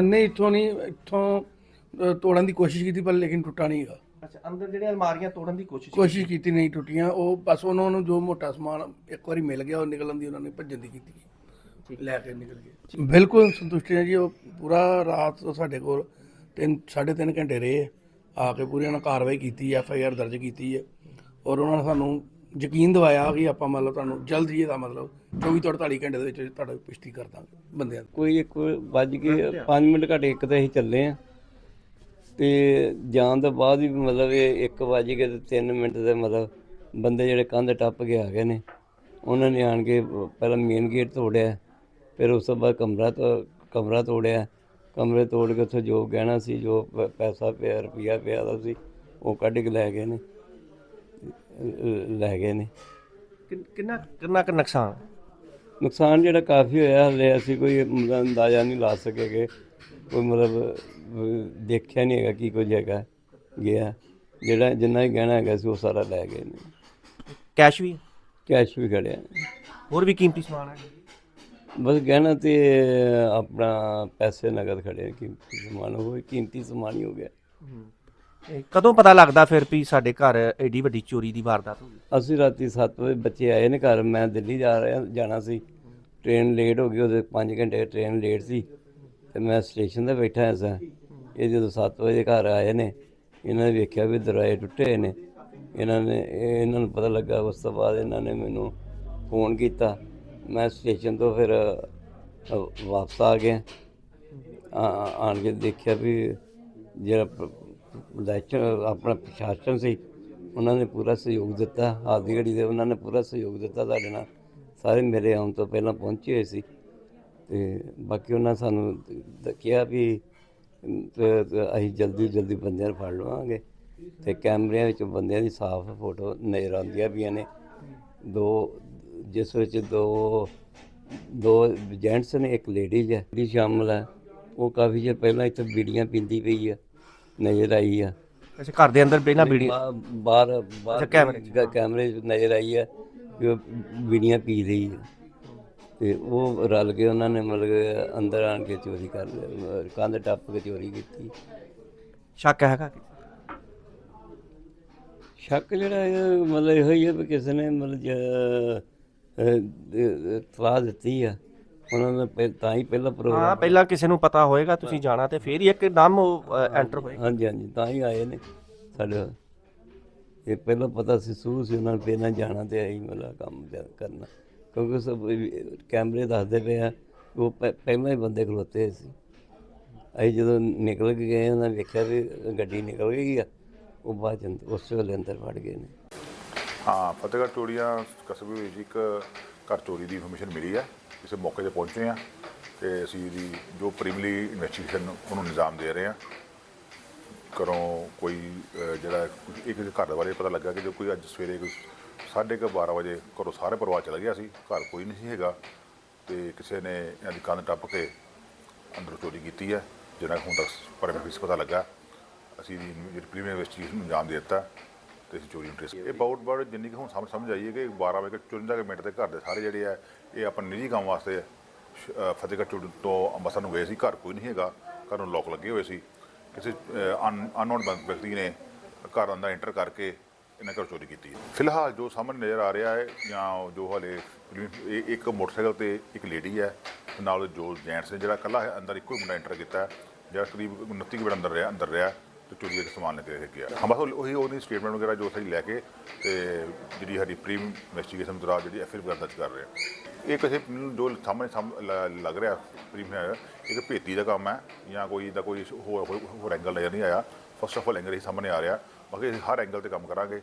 ਨਹੀਂ ਇੱਥੋਂ ਨਹੀਂ ਇੱਥੋਂ ਤੋੜਨ ਦੀ ਕੋਸ਼ਿਸ਼ ਕੀਤੀ ਪਰ ਲੇਕਿਨ ਟੁੱਟਾ ਨਹੀਂ ਹੈਗਾ ਅੱਛਾ ਅੰਦਰ ਜਿਹੜੇ ਅਲਮਾਰੀਆਂ ਤੋੜਨ ਦੀ ਕੋਸ਼ਿਸ਼ ਕੋਸ਼ਿਸ਼ ਕੀਤੀ ਨਹੀਂ ਟੁੱਟੀਆਂ। ਉਹ ਬਸ ਉਹਨਾਂ ਨੂੰ ਜੋ ਮੋਟਾ ਸਮਾਨ ਇੱਕ ਵਾਰੀ ਮਿਲ ਗਿਆ ਉਹ ਨਿਕਲਣ ਦੀ ਉਹਨਾਂ ਨੇ ਭੱਜਣ ਦੀ ਕੀਤੀ। ਲੈ ਕੇ ਨਿਕਲ ਗਏ। ਬਿਲਕੁਲ ਸੰਤੁਸ਼ਟੀ ਹੈ ਜੀ ਉਹ ਪੂਰਾ ਰਾਤ ਸਾਡੇ ਕੋਲ ਤਿੰਨ ਸਾਢੇ ਤਿੰਨ ਘੰਟੇ ਰਹੇ। ਆ ਕੇ ਪੂਰੀ ਉਹਨਾਂ ਕਾਰਵਾਈ ਕੀਤੀ ਐਫ ਆਈ ਆਰ ਦਰਜ ਕੀਤੀ ਹੈ। ਔਰ ਉਹਨਾਂ ਨੇ ਸਾਨੂੰ ਯਕੀਨ ਦਿਵਾਇਆ ਕਿ ਆਪਾਂ ਮਤਲਬ ਤੁਹਾਨੂੰ ਜਲਦ ਹੀ ਇਹਦਾ ਮਤਲਬ 24 ਤੋਂ 48 ਘੰਟੇ ਦੇ ਵਿੱਚ ਤੁਹਾਡਾ ਪੁਸ਼ਟੀ ਕਰ ਦਾਂਗੇ ਬੰਦਿਆਂ ਦੀ। ਕੋਈ ਇੱਕ ਵੱਜ ਕੇ 5 ਮਿੰਟ ਘੱਟ ਇੱਕ ਤੇ ਅਸੀਂ ਚੱਲੇ ਆ। ਤੇ ਜਾਣ ਤੋਂ ਬਾਅਦ ਵੀ ਮਤਲਬ ਇਹ 1 ਵੱਜ ਕੇ ਤੇ 3 ਮਿੰਟ ਦੇ ਮਤਲਬ ਬੰਦੇ ਜਿਹੜੇ ਕੰਧ ਟੱਪ ਕੇ ਆ ਗਏ ਨੇ ਉਹਨਾਂ ਨੇ ਆਣ ਕੇ ਪਹਿਲਾਂ ਮੇਨ ਗੇਟ ਤੋੜਿਆ ਫਿਰ ਉਸ ਤੋਂ ਬਾਅਦ ਕਮਰਾ ਤੋਂ ਕਮਰਾ ਤੋੜਿਆ। ਕਮਰੇ ਤੋੜ ਕੇ ਉੱਥੋਂ ਜੋ ਗਹਿਣਾ ਸੀ ਜੋ ਪ- ਪੈਸਾ ਪਿਆ ਰੁਪਈਆ ਪਿਆ ਦਾ ਸੀ ਉਹ ਕੱਢ ਕੇ ਲੈ ਗਏ ਨੇ। ਲੈ ਗਏ ਨੇ। ਕਿੰਨ- ਕਿੰਨਾ ਕਿੰਨਾ ਕੁ ਨੁਕਸਾਨ? ਨੁਕਸਾਨ ਜਿਹੜਾ ਕਾਫੀ ਹੋਇਆ ਹਲੇ ਅਸੀਂ ਕੋਈ ਮਤਲਬ ਅੰਦਾਜ਼ਾ ਨਹੀਂ ਲਾ ਸਕੇਗੇ ਕੋਈ ਮਤਲਬ ਅਹ, ਦੇਖਿਆ ਨਹੀਂ ਹੈਗਾ ਕੀ ਕੁਝ ਹੈਗਾ ਗਿਆ। ਜਿਹੜਾ ਜਿੰਨਾ ਹੀ ਗਹਿਣਾ ਹੈਗਾ ਸੀ ਉਹ ਸਾਰਾ ਲੈ ਗਏ ਨੇ। ਕੈਸ਼ ਵੀ? ਕੈਸ਼ ਵੀ ਖੜਿਆ। ਹੋਰ ਵੀ ਕੀਮਤੀ ਸਮਾਨ ਹੈ? ਬਸ ਗਹਿਣਾ ਤੇ ਆਪਣਾ ਪੈਸੇ ਨਗਦ ਖੜੇ ਕੀਮਤੀ ਸਮਾਨ। ਉਹ ਕੀਮਤੀ ਸਮਾਨ ਹੀ ਹੋ ਗਿਆ। ਇਹ ਕਦੋਂ ਪਤਾ ਲੱਗਦਾ ਫਿਰ ਵੀ ਸਾਡੇ ਘਰ ਐਡੀ ਵੱਡੀ ਚੋਰੀ ਦੀ ਵਾਰਦਾਤ ਹੋ ਗਈ? ਅਸੀਂ ਰਾਤੀ 7 ਵਜੇ ਬੱਚੇ ਆਏ ਨੇ ਘਰ, ਮੈਂ ਦਿੱਲੀ ਜਾ ਰਿਹਾ, ਜਾਣਾ ਸੀ। ਟ੍ਰੇਨ ਲੇਟ ਹੋ ਗਈ, ਉਹਦੇ 5 ਘੰਟੇ ਟ੍ਰੇਨ ਲੇਟ ਸੀ। ਤੇ ਮੈਂ ਸਟੇਸ਼ਨ ਤੇ ਬੈਠਾ ਹਾਂ ਇਹ ਜਦੋਂ 7 ਵਜੇ ਘਰ ਆਏ ਨੇ, ਇਹਨਾਂ ਨੇ ਵੇਖਿਆ ਵੀ ਦਰਵਾਜ਼ੇ ਟੁੱਟੇ ਨੇ। ਇਹਨਾਂ ਨੇ, ਇਹ- ਇਹਨਾਂ ਨੂੰ ਪਤਾ ਲੱਗਾ, ਉਸ ਤੋਂ ਬਾਅਦ ਇਹਨਾਂ ਨੇ ਮੈਨੂੰ ਫੋਨ ਕੀਤਾ। ਮੈਂ ਸਟੇਸ਼ਨ ਤੋਂ ਫਿਰ ਵਾਪਸ ਆ ਗਿਆ। ਆ- ਆਣ ਕੇ ਦੇਖਿਆ ਵੀ ਜਿਹੜਾ ਇਲੈਕਸ਼ਨ ਆਪਣਾ ਪ੍ਰਸ਼ਾਸਨ ਸੀ, ਉਹਨਾਂ ਨੇ ਪੂਰਾ ਸਹਿਯੋਗ ਦਿੱਤਾ ਹਾਲ ਦੀ ਘੜੀ ਦੇ ਉਹਨਾਂ ਨੇ ਪੂਰਾ ਸਹਿਯੋਗ ਦਿੱਤਾ ਸਾਡੇ ਨਾਲ। ਸਾਰੇ ਮੇਰੇ ਆਉਣ ਤੋਂ ਪਹਿਲਾਂ ਪਹੁੰਚੇ ਹੋਏ ਸੀ। ਤੇ ਬਾਕੀ ਉਹਨਾਂ ਸਾਨੂੰ ਦ- ਕਿਹਾ ਵੀ ਤੇ- ਤੇ ਅਸੀਂ ਜਲਦੀ ਜਲਦੀ ਬੰਦਿਆਂ ਨੂੰ ਫੜ ਲਵਾਂਗੇ। ਤੇ ਕੈਮਰਿਆਂ ਵਿੱਚ ਬੰਦਿਆਂ ਦੀ ਸਾਫ਼ ਫੋਟੋ ਨਜ਼ਰ ਆਉਂਦੀਆਂ ਪਈਆਂ ਨੇ। ਦੋ, ਜਿਸ ਵਿੱਚ ਦੋ ਦੋ ਜੈਂਟਸ ਨੇ, ਇੱਕ ਲੇਡੀਜ਼ ਹੈ। ਜਿਹੜੀ ਸ਼ਾਮਲ ਹੈ। ਉਹ ਕਾਫੀ ਚਿਰ ਪਹਿਲਾਂ ਇੱਥੇ ਬੀੜੀਆਂ ਪੀਂਦੀ ਪਈ ਆ। ਨਜ਼ਰ ਆਈ ਆ। ਅੱਛਾ ਘਰ ਦੇ ਅੰਦਰ ਬਿਨਾ ਬੀੜੀ ਬਾ- ਬਾਹਰ ਬਾਹਰ ਕੈਮਰੇ 'ਚ। ਨਜ਼ਰ ਆਈ ਹੈ ਕਿ ਉਹ ਬੀੜੀਆਂ ਪੀ ਰਹੀ ਹੈ ਤੇ ਉਹ ਰਲ ਕੇ ਉਹਨਾਂ ਨੇ ਮਤਲਬ ਕਿ ਅੰਦਰ ਆਣ ਕੇ ਚੋਰੀ ਕਰ ਲਿਆ ਕੰਧ ਟੱਪ ਕੇ ਚੋਰੀ ਕੀਤੀ। ਸ਼ੱਕ ਹੈਗਾ ਕਿ? ਸ਼ੱਕ ਜਿਹੜਾ ਇਹ ਮਤਲਬ ਇਹੋ ਹੀ ਹੈ ਵੀ ਕਿਸੇ ਨੇ ਮਤਲਬ ਤਵਾ ਦਿੱਤੀ ਆ। ਉਹਨਾਂ ਨੇ ਪਹਿ- ਤਾਂ ਹੀ ਪਹਿਲਾ ਹਾਂ ਪ੍ਰੋਗਰਾਮ ਪਹਿਲਾਂ ਕਿਸੇ ਨੂੰ ਪਤਾ ਹੋਏਗਾ ਤੁਸੀਂ ਜਾਣਾ ਤੇ ਫੇਰ ਹੀ ਇੱਕ ਦਮ ਉਹ ਐਂਟਰ ਹੋਏਗਾ ਹਾਂਜੀ ਹਾਂਜੀ ਤਾਂ ਹੀ ਆਏ ਨੇ ਸਾਡੇ। ਇਹ ਪਹਿਲਾਂ ਪਤਾ ਸੀ ਸੂਹ ਸੀ ਉਹਨਾਂ ਨੂੰ ਪਹਿਲਾਂ ਜਾਣਾ ਤੇ ਆਈ ਮਤਲਬ ਕੰਮ ਕਰਨਾ। ਕਿਉਂਕਿ ਸਭ ਇਹ ਕੈਮਰੇ ਦੱਸਦੇ ਪਏ ਆ ਕਿ ਉਹ ਪਹਿ- ਪਹਿਲਾਂ ਹੀ ਬੰਦੇ ਖਲੋਤੇ ਸੀ। ਅਸੀਂ ਜਦੋਂ ਨਿਕਲ ਕੇ ਗਏ ਉਹਨਾਂ ਨੇ ਵੇਖਿਆ ਵੀ ਗੱਡੀ ਨਿਕਲ ਗਈ ਆ ਉਹ ਬਾਅਦ ਚ ਅੰਦਰ- ਉਸ ਵੇਲੇ ਅੰਦਰ ਵੜ ਗਏ ਨੇ। ਹਾਂ ਫਤਿਹਗੜ੍ਹ ਚੋਰੀਆਂ ਕਸਬੇ ਵਿੱਚ ਇੱਕ ਘਰ ਚੋਰੀ ਦੀ ਇਨਫੋਰਮੇਸ਼ਨ ਮਿਲੀ ਹੈ ਕਿਸੇ ਮੌਕੇ ਤੇ ਪਹੁੰਚੇ ਆ ਤੇ ਅਸੀਂ ਇਹਦੀ ਜੋ ਪ੍ਰੀਮਲੀ ਇਨਵੈਸਟੀਗੇਸ਼ਨ ਉਹਨੂੰ ਨਿਜ਼ਾਮ ਦੇ ਰਹੇ ਆ। ਘਰੋਂ ਕੋਈ ਜਿਹੜਾ ਇੱਕ ਘਰ ਦੇ ਬਾਰੇ ਪਤਾ ਲੱਗਾ ਕਿ ਜੋ ਕੋਈ ਅੱਜ ਸਵੇਰੇ ਕੋਈ ਸਾਢੇ ਕੁ 12 ਵਜੇ ਘਰੋਂ ਸਾਰੇ ਪਰਿਵਾਰ ਚਲਾ ਗਿਆ ਸੀ, ਘਰ ਕੋਈ ਨਹੀਂ ਸੀ ਹੈਗਾ ਤੇ ਕਿਸੇ ਨੇ ਇਹਨਾਂ ਦੀ ਕੰਧ ਟੱਪ ਕੇ ਅੰਦਰੋਂ ਚੋਰੀ ਕੀਤੀ ਹੈ ਜਿਹਨਾਂ ਹੁਣ ਤੱਕ ਪਰ ਵਿੱਚ ਪਤਾ ਲੱਗਾ। ਅਸੀਂ ਦੀ ਜਿਹੜੀ ਪ੍ਰੀਮੀਅਰ ਇਨਵੈਸਟੀਗੇਸ਼ਨ ਨੂੰ ਅੰਜਾਮ ਦੇ ਦਿੱਤਾ। ਤੇ ਅਸੀਂ ਚੋਰੀ ਨੂੰ ਟ੍ਰੇਸ ਇਹ ਬਹੁਤ ਬਾਊਟ ਜਿੰਨੀ ਕੁ ਹੁਣ ਸਮਝ ਸਮਝ ਆਈਏ ਕਿ 12 ਵਜੇ 54 ਕੁ ਮਿੰਟ ਦੇ ਘਰ ਦੇ ਸਾਰੇ ਜਿਹੜੇ ਆ, ਇਹ ਆਪਾਂ ਨਿੱਜੀ ਕੰਮ ਵਾਸਤੇ ਫਤਿਹਗੜ੍ਹ ਚੂੜ ਤੋਂ ਅੰਮ੍ਰਿਤਸਰ ਨੂੰ ਗਏ ਸੀ, ਘਰ ਕੋਈ ਨਹੀਂ ਹੈਗਾ, ਘਰ ਨੂੰ ਲੋਕ ਲੱਗੇ ਹੋਏ ਸੀ। ਕਿਸੇ ਅਨਨੋਨ ਵਿਅਕਤੀ ਨੇ ਘਰ ਅੰਦਰ ਐਂਟਰ ਕਰਕੇ ਇਹਨਾਂ ਘਰ ਚੋਰੀ ਕੀਤੀ ਹੈ। ਫਿਲਹਾਲ ਜੋ ਸਾਹਮਣੇ ਨਜ਼ਰ ਆ ਰਿਹਾ ਹੈ, ਜਾਂ ਜੋ ਹਲੇ ਇਹ ਇੱਕ ਮੋਟਰਸਾਈਕਲ ਤੇ ਇੱਕ ਲੇਡੀ ਹੈ ਤੇ ਨਾਲ ਜੋ ਜੈਂਟਸ ਨੇ ਜਿਹੜਾ ਇਕੱਲਾ ਅੰਦਰ ਇੱਕੋ ਹੀ ਮੁੰਡਾ ਐਂਟਰ ਕੀਤਾ ਜਿਹੜਾ ਕਰੀਬ 29 ਕੁ ਮਿੰਟ ਅੰਦਰ ਰਿਹਾ ਅੰਦਰ ਰਿਹਾ। ਤੇ ਚੋਰੀ ਦਾ ਸਮਾਨ ਲੈ ਕੇ ਗਿਆ ਹਾਂ, ਬਸ ਉਹ- ਉਹੀ ਉਹਦੀ ਸਟੇਟਮੈਂਟ ਵਗੈਰਾ ਜੋ ਅਸੀਂ ਲੈ ਕੇ ਤੇ ਜਿਹੜੀ ਸਾਡੀ ਪ੍ਰੀਮ ਇਨਵੈਸਟੀਗੇਸ਼ਨ ਦੌਰਾਨ ਜਿਹੜੀ ਐਫਆਈਆਰ ਵਗੈਰਾ ਦਰਜ ਕਰ ਰਹੇ ਹਾਂ ਇਹ ਕਿਸੇ ਨੂੰ ਜੋ ਸਾਹਮਣੇ ਸਾਹਮ- ਲ- ਲੱਗ ਰਿਹਾ ਪ੍ਰੀਮ ਹੈ ਇੱਕ ਭੇਤੀ ਦਾ ਕੰਮ ਹੈ ਜਾਂ ਕੋਈ ਦਾ ਕੋਈ ਹੋਰ ਹੋਰ ਐਂਗਲ ਨਜ਼ਰ ਨਹੀਂ ਆਇਆ। ਫਸਟ ਆਫ ਆਲ ਐਂਗਲ ਹੀ ਸਾਹਮਣੇ ਆ ਰਿਹਾ। ਬਾਕੀ ਅਸੀਂ ਹਰ ਐਂਗਲ ਤੇ ਕੰਮ ਕਰਾਂਗੇ।